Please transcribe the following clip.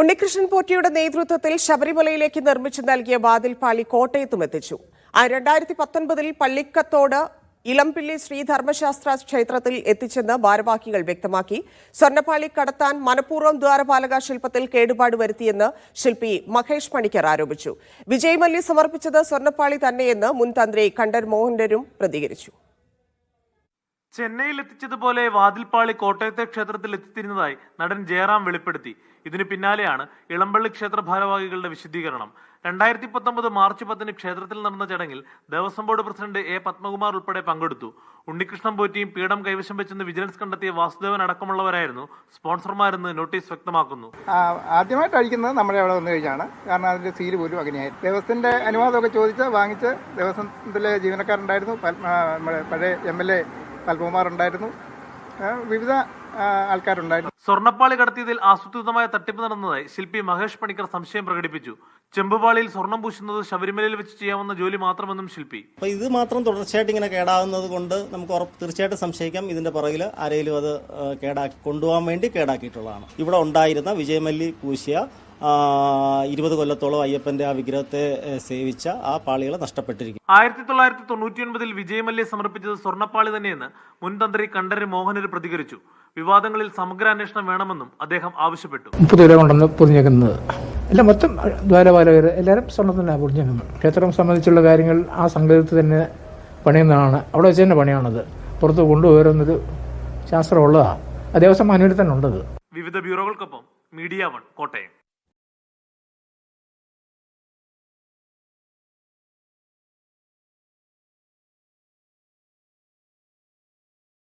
ഉണ്ണികൃഷ്ണൻ പോറ്റിയുടെ നേതൃത്വത്തിൽ ശബരിമലയിലേക്ക് നിർമ്മിച്ചു നൽകിയ വാതിൽപ്പാളി കോട്ടയത്തും എത്തിച്ചു. രണ്ടായിരത്തി പത്തൊൻപതിൽ പള്ളിക്കത്തോട് ഇളംപിള്ളി ശ്രീ ധർമ്മശാസ്ത്ര ക്ഷേത്രത്തിൽ എത്തിച്ചെന്ന് ഭാരവാഹികൾ വ്യക്തമാക്കി. സ്വർണപ്പാളി കടത്താൻ മനഃപൂർവം ദ്വാരപാലക ശില്പത്തിൽ കേടുപാട് വരുത്തിയെന്ന് ശില്പി മഹേഷ് പണിക്കർ ആരോപിച്ചു. വിജയ് മല്യ സമർപ്പിച്ചത് സ്വർണപ്പാളി തന്നെയെന്ന് മുൻ തന്ത്രി കണ്ഠൻ മോഹനരും പ്രതികരിച്ചു. ചെന്നൈയിൽ എത്തിച്ചതുപോലെ വാതിൽപ്പാളി കോട്ടയത്തെ ക്ഷേത്രത്തിൽ എത്തിത്തിരുന്നതായി നടൻ ജയറാം വെളിപ്പെടുത്തി. ഇതിന് പിന്നാലെയാണ് ഇളമ്പള്ളി ക്ഷേത്ര ഭാരവാഹികളുടെ വിശദീകരണം. രണ്ടായിരത്തി പത്തൊമ്പത് മാർച്ച് പത്തിന് ക്ഷേത്രത്തിൽ നടന്ന ചടങ്ങിൽ Devaswom board president A Padmakumar ഉൾപ്പെടെ പങ്കെടുത്തു. ഉണ്ണികൃഷ്ണൻ പോറ്റിയും പീഠം കൈവശം വെച്ചെന്ന് വിജിലൻസ് കണ്ടെത്തിയ വാസുദേവൻ അടക്കമുള്ളവരായിരുന്നു സ്പോൺസർമാരെന്ന് നോട്ടീസ് വ്യക്തമാക്കുന്നു. ആദ്യമായിട്ട് അഴിക്കുന്നത് നമ്മുടെ അവിടെ വന്നു കഴിഞ്ഞാണ്. കാരണം അതിന്റെ സീൽ പോലും അങ്ങനെയായി ദേവസ്വത്തിന്റെ അനുവാദമൊക്കെ ചോദിച്ച് വാങ്ങിച്ച് ദേവസ്വത്തിലെ ജീവനക്കാരുണ്ടായിരുന്നു. പഴയ എം എൽ എ പത്മകുമാർ വിവിധ ആൾക്കാരുണ്ടായിരുന്നു. സ്വർണപ്പാളി കടത്തിയതിൽ ആസൂത്രിതമായ തട്ടിപ്പ് നടന്നതായി ശില്പി മഹേഷ് പണിക്കർ സംശയം പ്രകടിപ്പിച്ചു. ചെമ്പുപാളിയിൽ സ്വർണം പൂശുന്നത് ശബരിമലയിൽ വെച്ച് ചെയ്യാവുന്ന ജോലി മാത്രമെന്നും ശില്പി. അപ്പോൾ ഇത് മാത്രം തുടർച്ചയായിട്ട് ഇങ്ങനെ കേടാവുന്നത് കൊണ്ട് നമുക്ക് ഉറപ്പ് തീർച്ചയായിട്ടും സംശയിക്കാം. ഇതിന്റെ പുറകിൽ ആരെങ്കിലും അത് കേടാ കേടാക്കി കൊണ്ടുപോകാൻ വേണ്ടി കേടാക്കിയിട്ടുള്ളതാണ്. ഇവിടെ ഉണ്ടായിരുന്ന വിജയമല്ലി പൂശിയ ഇരുപത് കൊല്ലത്തോളം അയ്യപ്പന്റെ ആ വിഗ്രഹത്തെ സേവിച്ച ആ പാളികളെ നഷ്ടപ്പെട്ടിരിക്കും ആയിരത്തി തൊള്ളായിരത്തി തൊണ്ണൂറ്റിയൊൻപതിൽ വിജയമല്യ സമർപ്പിച്ചത് സ്വർണപ്പാളി തന്നെയെന്ന് മുൻ തന്ത്രി കണ്ഠര് മോഹനര് പ്രതികരിച്ചു. വിവാദങ്ങളിൽ സമഗ്ര അന്വേഷണം വേണമെന്നും അദ്ദേഹം ആവശ്യപ്പെട്ടു. കൊണ്ടുവന്ന് പൊതിഞ്ഞേക്കുന്നത്. എല്ലാം മൊത്തം ദ്വാരപാലകർ എല്ലാവരും സ്വർണം തന്നെ പൊതിഞ്ഞേക്കുന്നത്. ക്ഷേത്രം സംബന്ധിച്ചുള്ള കാര്യങ്ങൾ ആ സംഗീതത്തിൽ തന്നെ പണിയുന്നതാണ്. അവിടെ വെച്ച് തന്നെ പണിയാണത്. പുറത്ത് കൊണ്ടുപോരുന്നൊരു ശാസ്ത്രമുള്ളതാണ് ആ ദേവസ്വം മാനുവലിൽ തന്നെ ഉണ്ടത്. വിവിധ ബ്യൂറോകൾക്കൊപ്പം മീഡിയ വൺ കോട്ടയം.